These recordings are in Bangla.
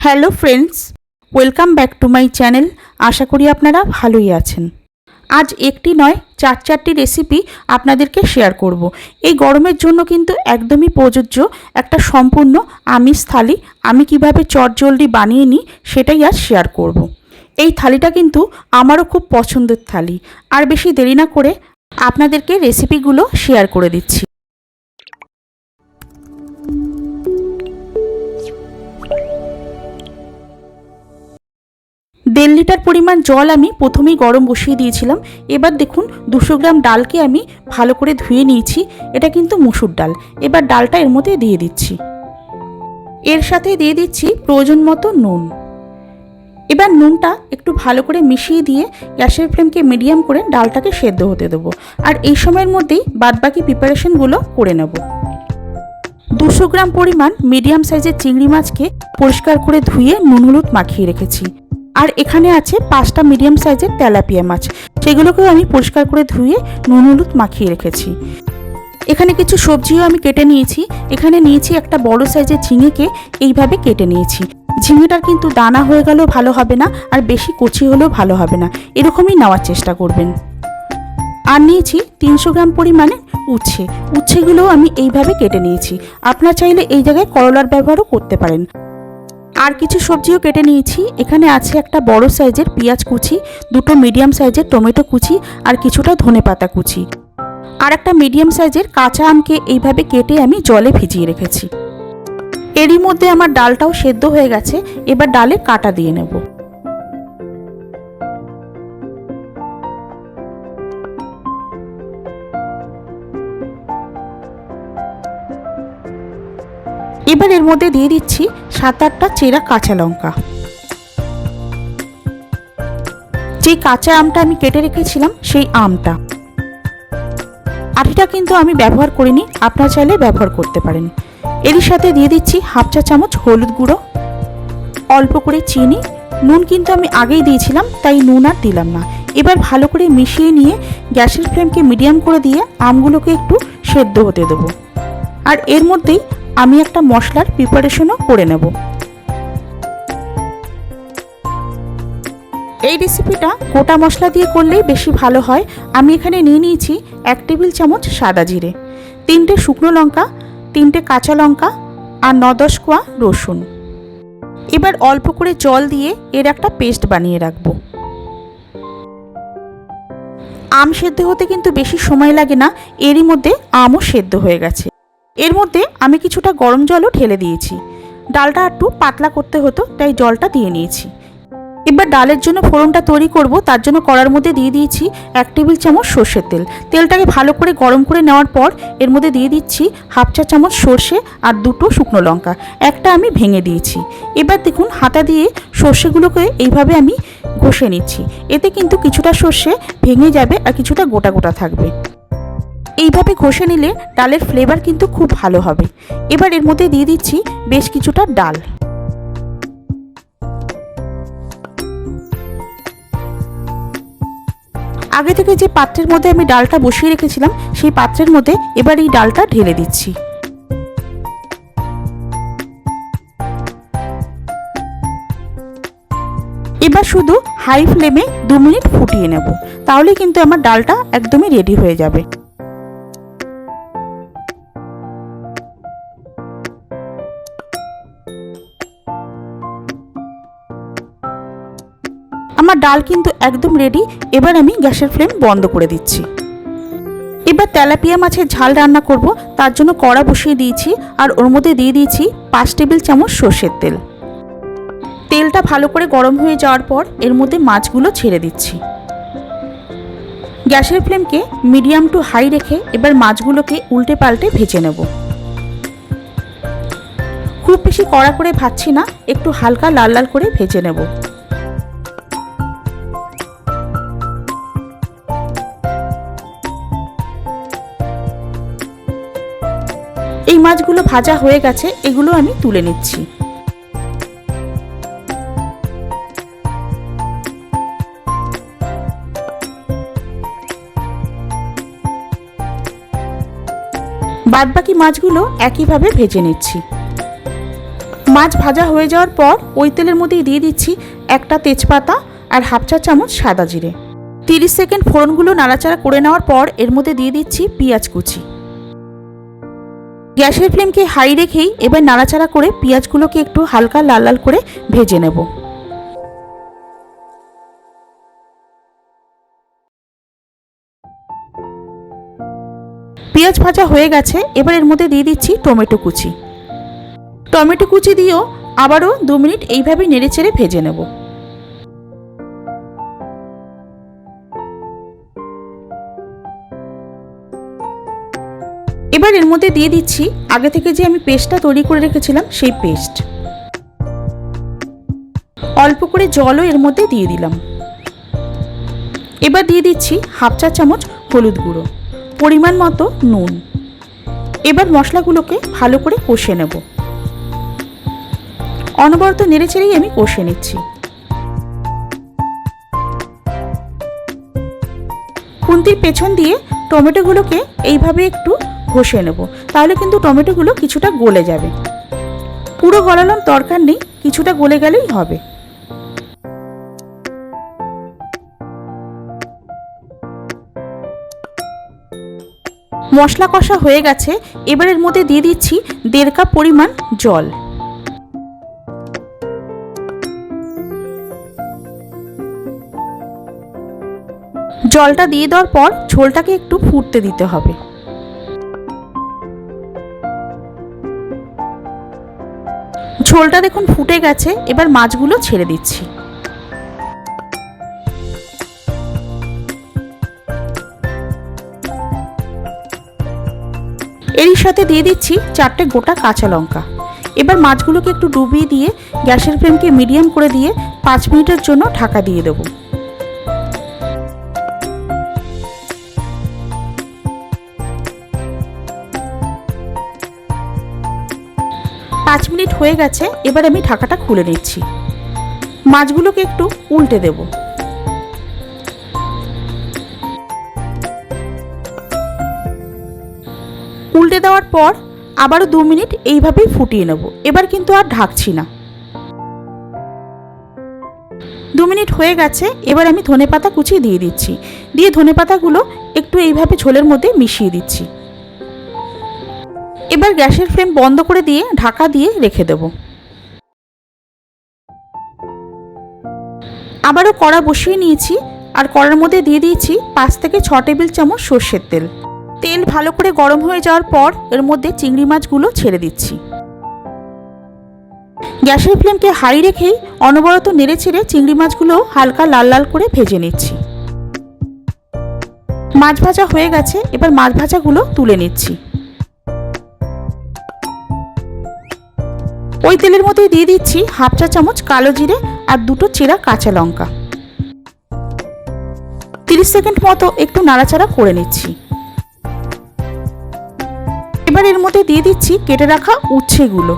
Hello friends, welcome back to my channel. আশা করি আপনারা ভালোই আছেন। আজ একটি নয়, চার চারটি রেসিপি আপনাদেরকে শেয়ার করব। এই গরমের জন্য কিন্তু একদমই প্রযোজ্য একটা সম্পূর্ণ আমিষ থালি। আমি কীভাবে চটজলদি বানিয়ে নিই সেটাই আজ শেয়ার করব। এই থালিটা কিন্তু আমারও খুব পছন্দের থালি। আর বেশি দেরি না করে আপনাদেরকে রেসিপিগুলো শেয়ার করে দিচ্ছি। দেড় লিটার পরিমাণ জল আমি প্রথমেই গরম বসিয়ে দিয়েছিলাম। এবার দেখুন, দুশো গ্রাম ডালকে আমি ভালো করে ধুয়ে নিয়েছি। এটা কিন্তু মুসুর ডাল। এবার ডালটা এর মধ্যে দিয়ে দিচ্ছি। এর সাথে দিয়ে দিচ্ছি প্রয়োজন মতো নুন। এবার নুনটা একটু ভালো করে মিশিয়ে দিয়ে গ্যাসের ফ্লেমকে মিডিয়াম করে ডালটাকে সেদ্ধ হতে দেবো। আর এই সময়ের মধ্যেই বাদবাকি প্রিপারেশনগুলো করে নেব। দুশো গ্রাম পরিমাণ মিডিয়াম সাইজের চিংড়ি মাছকে পরিষ্কার করে ধুয়ে নুন হলুদ মাখিয়ে রেখেছি। আর এখানে আছে পাঁচটা মিডিয়াম সাইজের তেলাপিয়া মাছ। সেগুলোকেও আমি পরিষ্কার করে ধুয়ে নুন হলুদ মাখিয়ে রেখেছি। এখানে কিছু সবজিও আমি কেটে নিয়েছি। এখানে নিয়েছি একটা বড় সাইজের ঝিঙেকে এইভাবে কেটে নিয়েছি। ঝিঙেটার কিন্তু দানা হয়ে গেলেও ভালো হবে না আর বেশি কচি হলেও ভালো হবে না। এরকমই নেওয়ার চেষ্টা করবেন। আর নিয়েছি তিনশো গ্রাম পরিমাণে উচ্ছে। উচ্ছেগুলোও আমি এইভাবে কেটে নিয়েছি। আপনার চাইলে এই জায়গায় করলার ব্যবহারও করতে পারেন। আর কিছু সবজিও কেটে নিয়েছি। এখানে আছে একটা বড় সাইজের পেঁয়াজ কুচি, দুটো মিডিয়াম সাইজের টমেটো কুচি আর কিছুটা ধনে পাতা কুচি। আর একটা মিডিয়াম সাইজের কাঁচা আমকে এইভাবে কেটে আমি জলে ভিজিয়ে রেখেছি। এরই মধ্যে আমার ডালটাও সেদ্ধ হয়ে গেছে, এবার ডালে কাটা দিয়ে নেব। এবার এর মধ্যে দিয়ে দিচ্ছি সাত আটটা চেরা কাঁচা লঙ্কা। যে কাঁচা আমটা আমি কেটে রেখেছিলাম, সেই আমটা। আটিটা কিন্তু আমি ব্যবহার করিনি, আপনারা চাইলে ব্যবহার করতে পারেন। এর সাথে দিয়ে দিচ্ছি হাফ চা চামচ হলুদ গুঁড়ো, অল্প করে চিনি। নুন কিন্তু আমি আগেই দিয়েছিলাম, তাই নুন আর দিলাম না। এবার ভালো করে মিশিয়ে নিয়ে গ্যাসের ফ্লেমকে মিডিয়াম করে দিয়ে আমগুলোকে একটু সেদ্ধ হতে দেবো। আর এর মধ্যেই আমি একটা মশলার প্রিপারেশনও করে নেব। এই রেসিপিটা গোটা মশলা দিয়ে করলেই বেশি ভালো হয়। আমি এখানে নিয়ে নিয়েছি এক টেবিল চামচ সাদা জিরে, তিনটে শুকনো লঙ্কা, তিনটে কাঁচা লঙ্কা আর ন দশ কোয়া রসুন। এবার অল্প করে জল দিয়ে এর একটা পেস্ট বানিয়ে রাখব। আম সেদ্ধ হতে কিন্তু বেশি সময় লাগে না, এরই মধ্যে আমও সেদ্ধ হয়ে গেছে। এর মধ্যে আমি কিছুটা গরম জলও ঢেলে দিয়েছি। ডালটা একটু পাতলা করতে হতো, তাই জলটা দিয়ে নিয়েছি। এবার ডালের জন্য ফোড়নটা তৈরি করব, তার জন্য কড়ার মধ্যে দিয়ে দিয়েছি এক টেবিল চামচ সর্ষের তেল। তেলটাকে ভালো করে গরম করে নেওয়ার পর এর মধ্যে দিয়ে দিচ্ছি হাফ চা চামচ সর্ষে আর দুটো শুকনো লঙ্কা। একটা আমি ভেঙে দিয়েছি। এবার দেখুন, হাতা দিয়ে সর্ষেগুলোকে এইভাবে আমি ঘষে নিচ্ছি। এতে কিন্তু কিছুটা সর্ষে ভেঙে যাবে আর কিছুটা গোটা গোটা থাকবে। এইভাবে ঘষে নিলে ডালের ফ্লেভার কিন্তু খুব ভালো হবে। এবার এর মধ্যে দিয়ে দিচ্ছি বেশ কিছুটা ডাল। আগে থেকে যে পাত্রের মধ্যে আমি ডালটা বসিয়ে রেখেছিলাম, সেই পাত্রের মধ্যে এবার এই ডালটা ঢেলে দিচ্ছি। এবার শুধু হাই ফ্লেমে দু মিনিট ফুটিয়ে নেব, তাহলে কিন্তু আমার ডালটা একদমই রেডি হয়ে যাবে। আমার ডাল কিন্তু একদম রেডি এবার আমি গ্যাসের ফ্লেম বন্ধ করে দিচ্ছি। এবার তেলাপিয়া মাছের ঝাল রান্না করব, তার জন্য কড়া বসিয়ে দিয়েছি, আর ওর মধ্যে দিয়ে দিয়েছি পাঁচ টেবিল চামচ সর্ষের তেল। তেলটা ভালো করে গরম হয়ে যাওয়ার পর এর মধ্যে মাছগুলো ছেড়ে দিচ্ছি। গ্যাসের ফ্লেমকে মিডিয়াম টু হাই রেখে এবার মাছগুলোকে উল্টে পাল্টে ভেজে নেব। খুব বেশি কড়া করে ভাজছি না, একটু হালকা লাল লাল করে ভেজে নেব। মাছগুলো ভাজা হয়ে গেছে, এগুলো আমি তুলে নিচ্ছি। বাদবাকি মাছগুলো একইভাবে ভেজে নিচ্ছি। মাছ ভাজা হয়ে যাওয়ার পর ওই তেলের মধ্যেই দিয়ে দিচ্ছি একটা তেজপাতা আর হাফ চা চামচ সাদা জিরে। তিরিশ সেকেন্ড ফোড়নগুলো নাড়াচাড়া করে নেওয়ার পর এর মধ্যে দিয়ে দিচ্ছি পেঁয়াজ কুচি। গ্যাসের ফ্লেমকে হাই রেখেই এবার নাড়াচাড়া করে পেঁয়াজগুলোকে একটু হালকা লাল লাল করে ভেজে নেব। পেঁয়াজ ভাজা হয়ে গেছে, এবার এর মধ্যে দিয়ে দিচ্ছি টমেটো কুচি। টমেটো কুচি দিয়েও আবারও দু মিনিট এইভাবে নেড়েচেড়ে ভেজে নেব। এবার এর মধ্যে দিয়ে দিচ্ছি, আগে থেকে যে আমি পেস্টটা তৈরি করে রেখেছিলাম সেই পেস্ট। অল্প করে জলও এর মধ্যে দিয়ে দিলাম। এবার দিয়ে দিচ্ছি হাফ চা চামচ হলুদ গুঁড়ো, পরিমাণ মতো নুন। এবার মশলাগুলোকে ভালো করে কষে নেব। অনবরত নেড়েচেড়েই আমি কষে নিচ্ছি। খুন্তির পেছন দিয়ে টমেটোগুলোকে এইভাবে একটু ঘষে নেব। তাহলে কিন্তু টমেটোগুলো কিছুটা গলে যাবে। পুরো গলানোর দরকার নেই, কিছুটা গলে গেলেই হবে। মশলা কষা হয়ে গেছে, এবার এর মধ্যে দিয়ে দিচ্ছি দেড় কাপ পরিমাণ জল। জলটা দিয়ে দেওয়ার পর ঝোলটাকে একটু ফুটতে দিতে হবে। ঝোলটা দেখুন ফুটে গেছে, এবার মাছগুলো ছেড়ে দিচ্ছি। এরই সাথে দিয়ে দিচ্ছি চারটে গোটা কাঁচা লঙ্কা। এবার মাছগুলোকে একটু ডুবিয়ে দিয়ে গ্যাসের ফ্লেমকে মিডিয়াম করে দিয়ে পাঁচ মিনিটের জন্য ঢাকা দিয়ে দেবো। পাঁচ মিনিট হয়ে গেছে, এবার আমি ঢাকাটা খুলে নিচ্ছি। মাছগুলোকে একটু উল্টে দেব। উল্টে দেওয়ার পর আবারও দু মিনিট এইভাবেই ফুটিয়ে নেব। এবার কিন্তু আর ঢাকছি না। দু মিনিট হয়ে গেছে, এবার আমি ধনেপাতা কুচি দিয়ে দিচ্ছি। দিয়ে ধনেপাতাগুলো একটু এইভাবে ঝোলের মধ্যে মিশিয়ে দিচ্ছি। এবার গ্যাসের ফ্লেম বন্ধ করে দিয়ে ঢাকা দিয়ে রেখে দেব। আবারও কড়া বসিয়ে নিয়েছি আর কড়ার মধ্যে দিয়ে দিয়েছি পাঁচ থেকে ছ টেবিল চামচ সর্ষের তেল। তেল ভালো করে গরম হয়ে যাওয়ার পর এর মধ্যে চিংড়ি মাছগুলো ছেড়ে দিচ্ছি। গ্যাসের ফ্লেমকে হাই রেখেই অনবরত নেড়ে ছেড়ে চিংড়ি মাছগুলো হালকা লাল লাল করে ভেজে নিচ্ছি। মাছ ভাজা হয়ে গেছে, এবার মাছ ভাজাগুলো তুলে নিচ্ছি। ওই তেলের মধ্যেই দিয়ে দিচ্ছি হাফ চা চামচ কালো জিরে আর দুটো চেরা কাঁচা লঙ্কা। তিরিশ সেকেন্ড মতো একটু নাড়াচাড়া করে নিচ্ছি। এবার এর মধ্যে দিয়ে দিচ্ছি কেটে রাখা উচ্ছেগুলো।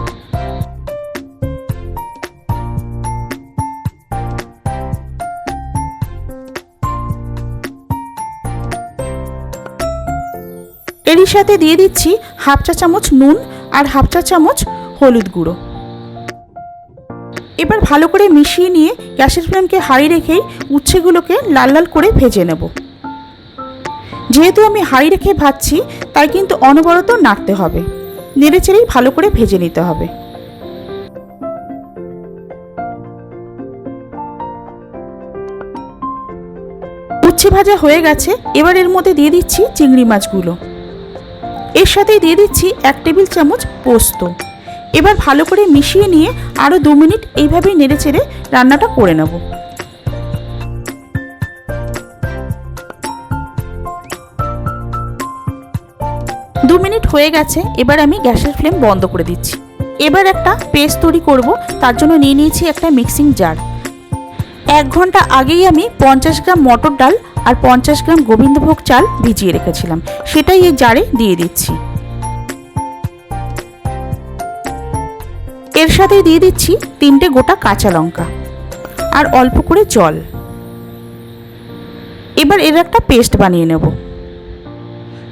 এরই সাথে দিয়ে দিচ্ছি হাফ চা চামচ নুন আর হাফ চা চামচ হলুদ গুঁড়ো। এবার ভালো করে মিশিয়ে নিয়ে গ্যাসের ফ্লেমকে হাই রেখেই উচ্ছেগুলোকে লাল লাল করে ভেজে নেব। যেহেতু আমি হাই রেখে ভাজছি, তাই কিন্তু অনবরত নাড়তে হবে। নেড়ে চেড়েই ভালো করে ভেজে নিতে হবে। উচ্ছে ভাজা হয়ে গেছে, এবার এর মধ্যে দিয়ে দিচ্ছি চিংড়ি মাছগুলো। এর সাথেই দিয়ে দিচ্ছি এক টেবিল চামচ পোস্ত। এবার ভালো করে মিশিয়ে নিয়ে আরও দু মিনিট এইভাবেই নেড়ে চেড়ে রান্নাটা করে নেব। দু মিনিট হয়ে গেছে, এবার আমি গ্যাসের ফ্লেম বন্ধ করে দিচ্ছি। এবার একটা পেস্ট তৈরি করব, তার জন্য নিয়ে নিয়েছি একটা মিক্সিং জার। এক ঘণ্টা আগেই আমি পঞ্চাশ গ্রাম মটর ডাল আর পঞ্চাশ গ্রাম গোবিন্দভোগ চাল ভিজিয়ে রেখেছিলাম, সেটাই এই জারে দিয়ে দিচ্ছি। সাথে দিয়ে দিচ্ছি তিনটে গোটা কাঁচা লঙ্কা আর অল্প করে জল। এবার এর একটা পেস্ট বানিয়ে নেব।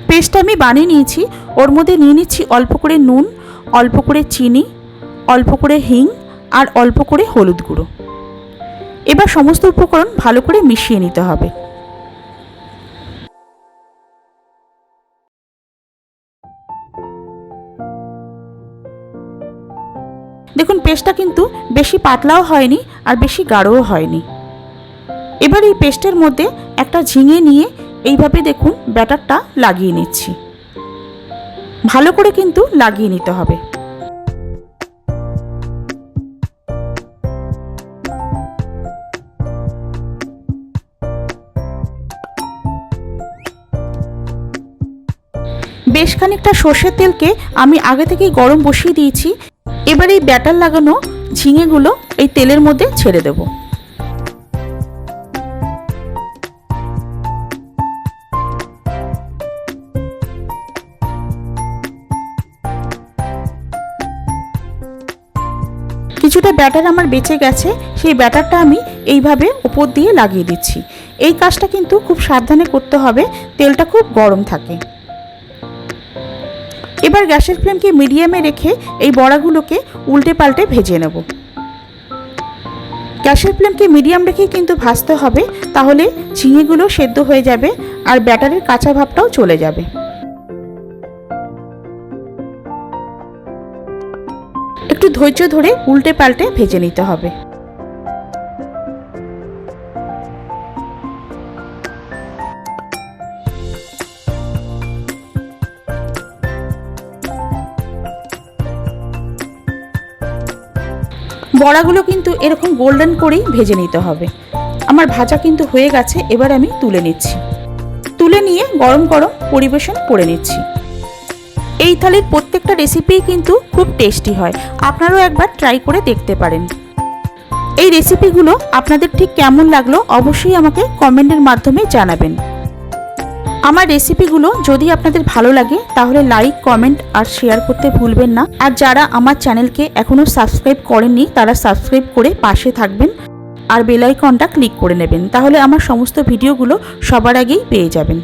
পেস্ট আমি বানিয়ে নিয়েছি। ওর মধ্যে নিয়ে নিচ্ছি অল্প করে নুন, অল্প করে চিনি, অল্প করে হিং আর অল্প করে হলুদ গুঁড়ো। এবার সমস্ত উপকরণ ভালো করে মিশিয়ে নিতে হবে। দেখুন, পেস্টটা কিন্তু বেশি পাতলাও হয়নি আর বেশি গাঢ়ও হয়নি। এবার এই পেস্টের মধ্যে একটা ঝিঙে নিয়ে এইভাবে দেখুন, ব্যাটারটা লাগিয়ে নিচ্ছি। ভালো করে কিন্তু লাগিয়ে নিতে হবে। বেশ খানিকটা সর্ষের তেলকে আমি আগে থেকেই গরম বসিয়ে দিয়েছি এবার এই ব্যাটার লাগানো ঝিঙেগুলো এই তেলের মধ্যে ছেড়ে দেবো। কিছুটা ব্যাটার আমার বেঁচে গেছে, সেই ব্যাটারটা আমি এইভাবে উপর দিয়ে লাগিয়ে দিচ্ছি। এই কাজটা কিন্তু খুব সাবধানে করতে হবে, তেলটা খুব গরম থাকে। এবার গ্যাসের ফ্লেমকে মিডিয়ামে রেখে এই বড়াগুলোকে উল্টে পাল্টে ভেজে নেব। গ্যাসের ফ্লেমকে মিডিয়াম রেখেই কিন্তু ভাজতে হবে, তাহলে ঝিঙেগুলো সেদ্ধ হয়ে যাবে আর ব্যাটারের কাঁচা ভাবটাও চলে যাবে। একটু ধৈর্য ধরে উল্টে পাল্টে ভেজে নিতে হবে। বড়াগুলো কিন্তু এরকম গোল্ডেন করেই ভেজে নিতে হবে। আমার ভাজা কিন্তু হয়ে গেছে, এবার আমি তুলে নিচ্ছি। তুলে নিয়ে গরম গরম পরিবেশন করে নিচ্ছি। এই থালির প্রত্যেকটা রেসিপিই কিন্তু খুব টেস্টি হয়। আপনারাও একবার ট্রাই করে দেখতে পারেন। এই রেসিপিগুলো আপনাদের ঠিক কেমন লাগল অবশ্যই আমাকে কমেন্টের মাধ্যমে জানাবেন। আমার রেসিপিগুলো যদি আপনাদের ভালো লাগে, তাহলে লাইক কমেন্ট আর শেয়ার করতে ভুলবেন না। আর যারা আমার চ্যানেলকে এখনও সাবস্ক্রাইব করেননি, তারা সাবস্ক্রাইব করে পাশে থাকবেন আর বেলাইকনটা ক্লিক করে নেবেন। তাহলে আমার সমস্ত ভিডিওগুলো সবার আগেই পেয়ে যাবেন।